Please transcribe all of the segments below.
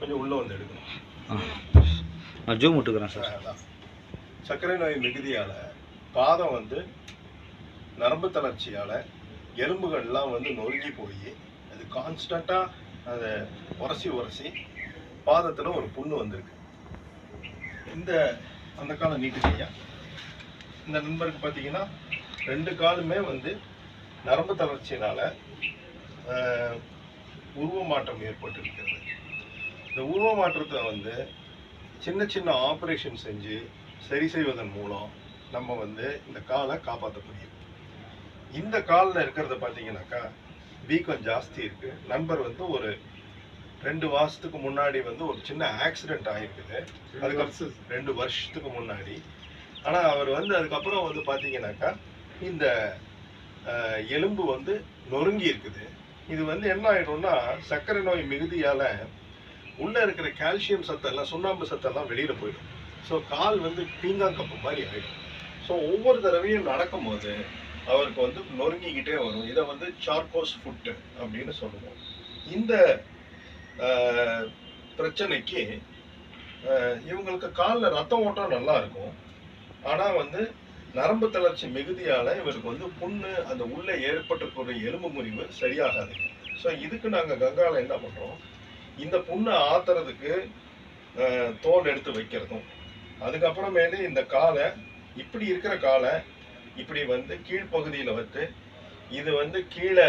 கொஞ்சம் உள்ளே வந்து எடுக்கணும். நான் ஜூம் விட்டுக்கிறேன் சார். அதான். சர்க்கரை நோய் மிகுதியால் பாதம் வந்து நரம்பு தளர்ச்சியால் எலும்புகள்லாம் வந்து நொறுங்கி போய் அது கான்ஸ்டண்ட்டாக அதை உரசி உரசி பாதத்தில் ஒரு புண்ணு வந்திருக்கு. இந்த அந்த காலம் நீட்டுக்கையா இந்த நண்பருக்கு பார்த்தீங்கன்னா ரெண்டு காலுமே வந்து நரம்பு தளர்ச்சியினால் உருவ மாற்றம் ஏற்பட்டிருக்கிறது. இந்த உருவ மாற்றத்தை வந்து சின்ன சின்ன ஆப்ரேஷன் செஞ்சு சரி செய்வதன் மூலம் நம்ம வந்து இந்த காலை காப்பாற்ற முடியும் இந்த காலில் இருக்கிறத பார்த்தீங்கன்னாக்கா வீக்கம் ஜாஸ்தி இருக்கு. நண்பர் வந்து ஒரு ரெண்டு மாசத்துக்கு முன்னாடி வந்து ஒரு சின்ன ஆக்சிடென்ட் ஆயிருக்குது. அதுக்கு ரெண்டு வருஷத்துக்கு முன்னாடி. ஆனா அவர் வந்து அதுக்கப்புறம் வந்து பார்த்தீங்கன்னாக்கா இந்த எலும்பு வந்து நொறுங்கி இருக்குது. இது வந்து என்ன ஆயிடும்னா சர்க்கரை நோய் மிகுதியால உள்ளே இருக்கிற கால்சியம் சத்தெல்லாம் சுண்ணாம்பு சத்தெல்லாம் வெளியில் போயிடும். ஸோ கால் வந்து பீங்காங்கப்பு மாதிரி ஆகிடும் ஸோ ஒவ்வொரு தடவையும் நடக்கும்போது அவருக்கு வந்து நொறுங்கிக்கிட்டே வரும். இதை வந்து சார்கோஸ் ஃபுட்டு அப்படின்னு சொல்லுவோம். இந்த பிரச்சனைக்கு இவங்களுக்கு காலில் ரத்த ஓட்டம் நல்லா இருக்கும். ஆனால் வந்து நரம்பு தளர்ச்சி மிகுதியால் இவருக்கு வந்து புண்ணு அந்த உள்ளே ஏற்பட்டிருக்கிற எலும்பு முறிவு சரியாகாது. ஸோ இதுக்கு நாங்கள் கங்காவில் என்ன பண்ணுறோம் இந்த புண்ணை ஆத்துறதுக்கு தோல் எடுத்து வைக்கிறதும். அதுக்கப்புறமேலு இந்த காலை இப்படி இருக்கிற காலை இப்படி வந்து கீழ்ப்பகுதியில் வந்து இது வந்து கீழே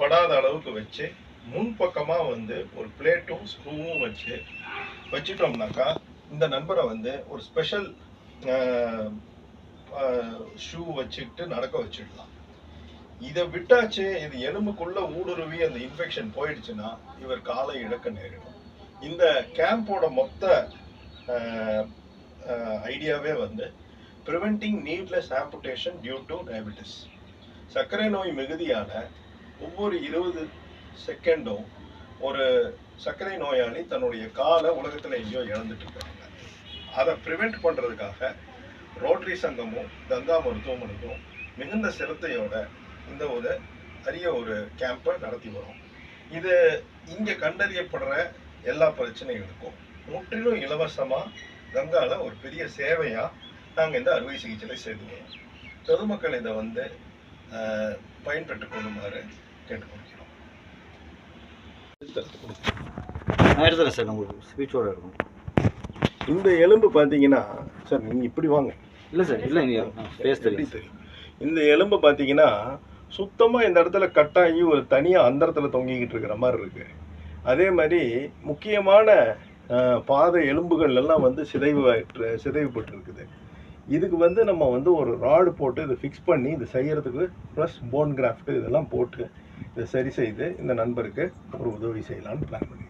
படாத அளவுக்கு வச்சு முன்பக்கமாக வந்து ஒரு பிளேட்டும் ஸ்க்ரூவும் வச்சு வச்சுட்டோம்னாக்கா இந்த நண்பரை வந்து ஒரு ஸ்பெஷல் ஷூ வச்சுக்கிட்டு நடக்க வச்சிடலாம். இதை விட்டாச்சு இது எலும்புக்குள்ள ஊடுருவி அந்த இன்ஃபெக்ஷன் போயிடுச்சுன்னா இவர் காலை இழக்க நேரிடும். இந்த கேம்போட மொத்த ஐடியாவே வந்து preventing needless amputation due to diabetes சர்க்கரை நோய் மிகுதியான ஒவ்வொரு இருபது செகண்டும் ஒரு சர்க்கரை நோயாளி தன்னுடைய காலை உலகத்தில் எங்கேயோ இழந்துட்டு இருக்காங்க. அதை ப்ரிவெண்ட் பண்ணுறதுக்காக ரோட்டரி சங்கமும் கங்கா மருத்துவமனைக்கும் மிகுந்த சிரத்தையோட இந்த ஒரு அரிய ஒரு கேம்பை நடத்தி வரோம். இது இங்கே கண்டறியப்படுற எல்லா பிரச்சனைகளுக்கும் முற்றிலும் இலவசமாக கங்கால ஒரு பெரிய சேவையாக நாங்கள் இந்த அறுவை சிகிச்சையை செய்து வரோம் பொதுமக்கள் இதை வந்து ஆஹ், பயன்பெற்றுக் கொள்ளுமாறு கேட்டுக்கொள்கிறோம். நான் எடுத்துறேன் சார் உங்களுக்கு ஸ்பீச்சோட இருக்கும். இந்த எலும்பு பார்த்தீங்கன்னா சார் நீங்கள் இப்படி வாங்க. இல்லை சார் இல்லை தெரியும்? இந்த எலும்பு பார்த்தீங்கன்னா சுத்தமாக இந்த இடத்துல கட்டாகி ஒரு தனியாக அந்தரத்தில் தொங்கிக்கிட்டு இருக்கிற மாதிரி இருக்கு. அதே மாதிரி முக்கியமான பாதை பாத எலும்புகள் எல்லாம் வந்து சிதைவு சிதைவுபட்டு இருக்குது இதுக்கு வந்து நம்ம வந்து ஒரு ராடு போட்டு இதை ஃபிக்ஸ் பண்ணி இது செய்கிறதுக்கு ப்ளஸ் போன் கிராஃப்ட் இதெல்லாம் போட்டு இதை சரி செய்து இந்த நண்பருக்கு ஒரு உதவி செய்யலாம்னு பிளான் பண்ணி